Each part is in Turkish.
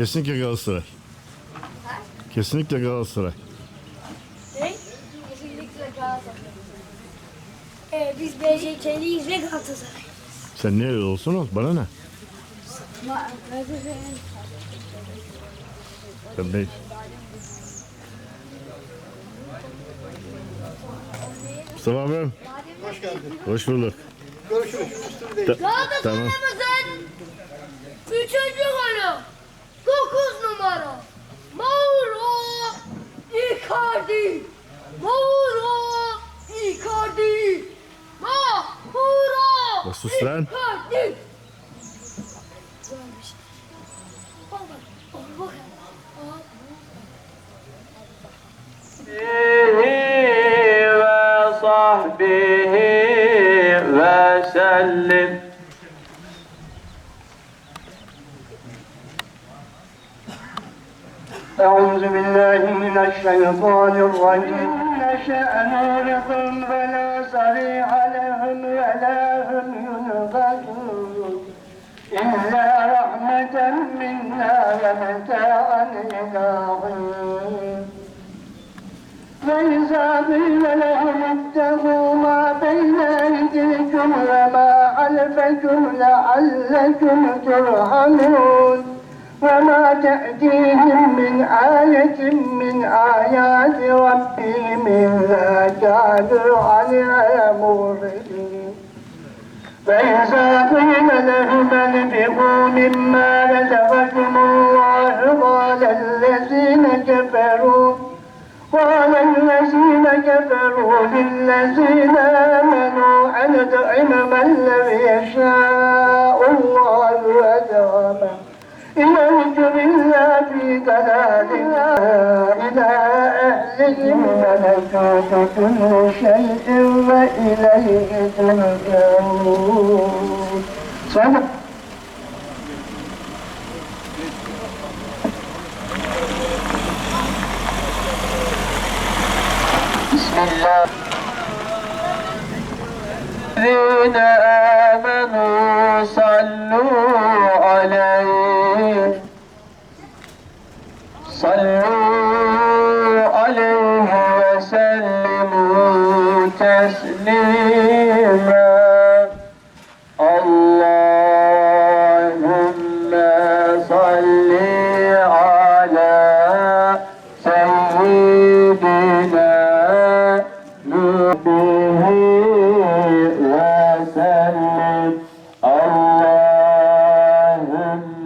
Kesinlikle Galatasaray. Kesinlikle Galatasaray. Ne? Kesinlikle Galatasaray. Ee, biz BJK'liyiz ve Galatasaray. Sen ne olsun ol bana ne? Ben de... Mustafa abim. Hoş geldin. Hoş bulduk. Görüşürüz. Üstündeyiz. Tamam. Galatasaray'ımızın üçüncü golü. Mauro Ya sus lan. Icardi. Güzelmiş. Bak bak. Bak bak. Aa, وصحبه وسلم أعوذ بالله من الشيطان الرجيم نشأ نوركم فلا صريح لهم ولا هم منا ومتاعا إلى حين فإذا قيل لهم اتقوا ما بين أيديكم وما خلفكم لعلكم ترحمون وما تأتيهم من آية من آيات ربهم إلا كانوا عنها موردين فإذا قيل لهم انفقوا مما رزقكم للذين آمنوا أن نطعم من لم يشاء الله أدعمه إن أنتم إلا في ضلال إلى أهلهم ملكوت كل شيء وإليه ترجعون. صدق. الله الذين آمنوا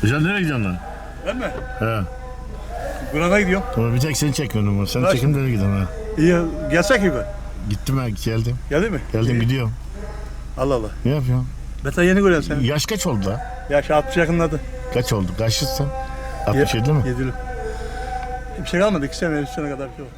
Hocam nereye gidiyorsun lan? Ben mi? He. Kur'an'a gidiyorum. Tamam bir tek seni çekmiyorum ama. Sen Bırak çekim nereye gidiyorsun ha? İyi, gelsek mi ben? Gittim ben geldim. Geldi mi? Geldim İyi. gidiyorum. Allah Allah. Ne yapıyorsun? Ben sana yeni görüyorum seni. Yaş kaç oldu la? Yaş 60 yakınladı. Kaç oldu? Kaçlısın? 67 mi? Yedili. Bir şey kalmadı. 2 sene, 3 sene kadar bir şey oldu.